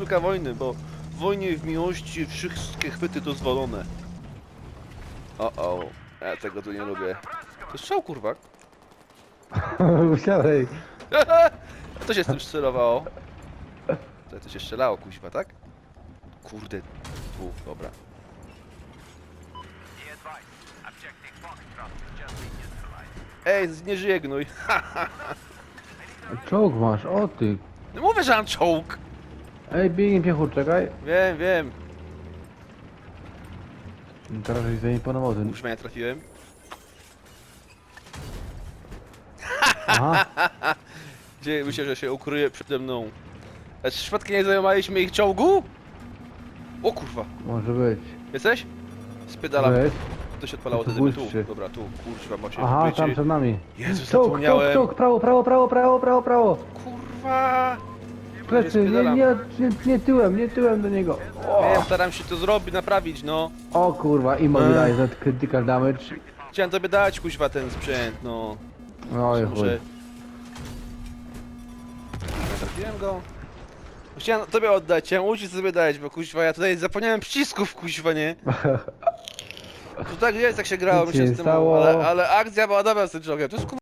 sztuka wojny, bo w wojnie i w miłości wszystkie chwyty dozwolone. O, o, ja tego tu nie lubię. To strzał, kurwa. Usiadaj. To się z tym strzelało. To, to się strzelało, kuźwa, tak? Kurde. Tu, dobra. Ej, nie żyje gnój. Czołg masz, o ty. No mówię, że mam czołg. Ej, biegnie piechur, czekaj. Wiem, wiem. Teraz żeś zaimponował ten. Już mnie trafiłem. Aha, Gdzie myślę, że się ukryje przede mną. A czy przypadkiem nie zajmowaliśmy ich czołgu? O kurwa. może być. Jesteś? Spydalam. Weź. To się odpalało No wtedy. Tu. Dobra, tu. Kurwa, macie Aha, tam przed nami. Jezu, Czołg, czołg, zapomniałem. czołg, prawo, prawo, prawo, prawo, prawo, prawo. Plecy, nie, nie, nie, nie tyłem, nie tyłem do niego. O, staram się to zrobić, naprawić, no. o kurwa, immobilized, critical damage. Chciałem tobie dać, kuźwa, ten sprzęt, no. Oj, chuj. Może... Trafiłem go. Chciałem tobie oddać, chciałem uciec sobie dać, bo kuźwa, ja tutaj zapomniałem przycisków, kuźwa, nie? To tak jest, jak się grało Nic się nie temu, stało. ale, ale akcja była dobra z tym czołgiem. To jest